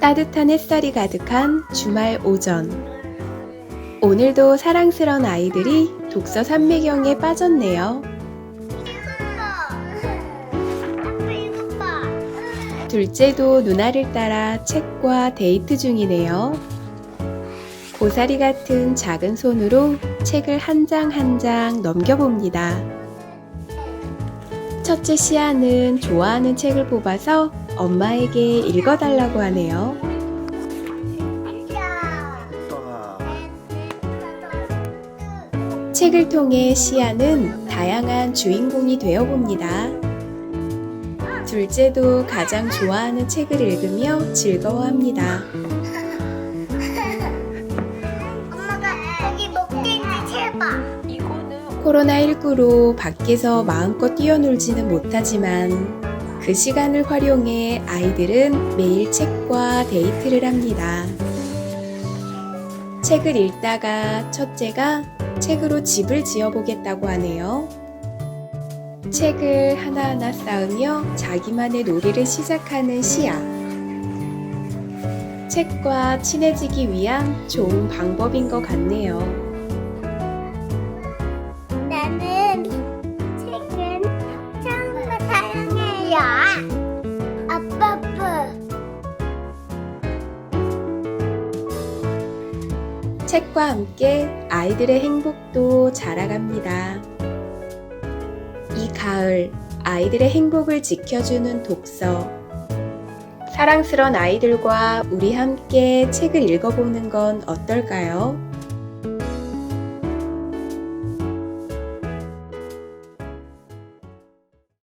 따뜻한 햇살이 가득한 주말 오전. 오늘도 사랑스런 아이들이 독서 산매경에 빠졌네요. 둘째도 누나를 따라 책과 데이트 중이네요. 고사리 같은 작은 손으로 책을 한 장 한 장 넘겨봅니다. 첫째 시아는 좋아하는 책을 뽑아서 엄마에게 읽어달라고 하네요. 야. 책을 통해 시아는 다양한 주인공이 되어봅니다. 둘째도 가장 좋아하는 책을 읽으며 즐거워합니다. 엄마가 거기 먹겠지 제발. 코로나19로 밖에서 마음껏 뛰어놀지는 못하지만 그 시간을 활용해 아이들은 매일 책과 데이트를 합니다. 책을 읽다가 첫째가 책으로 집을 지어보겠다고 하네요. 책을 하나하나 쌓으며 자기만의 놀이를 시작하는 시아. 책과 친해지기 위한 좋은 방법인 것 같네요. 사랑해요. 아빠 아빠. 책과 함께 아이들의 행복도 자라갑니다. 이 가을 아이들의 행복을 지켜주는 독서. 사랑스런 아이들과 우리 함께 책을 읽어보는 건 어떨까요?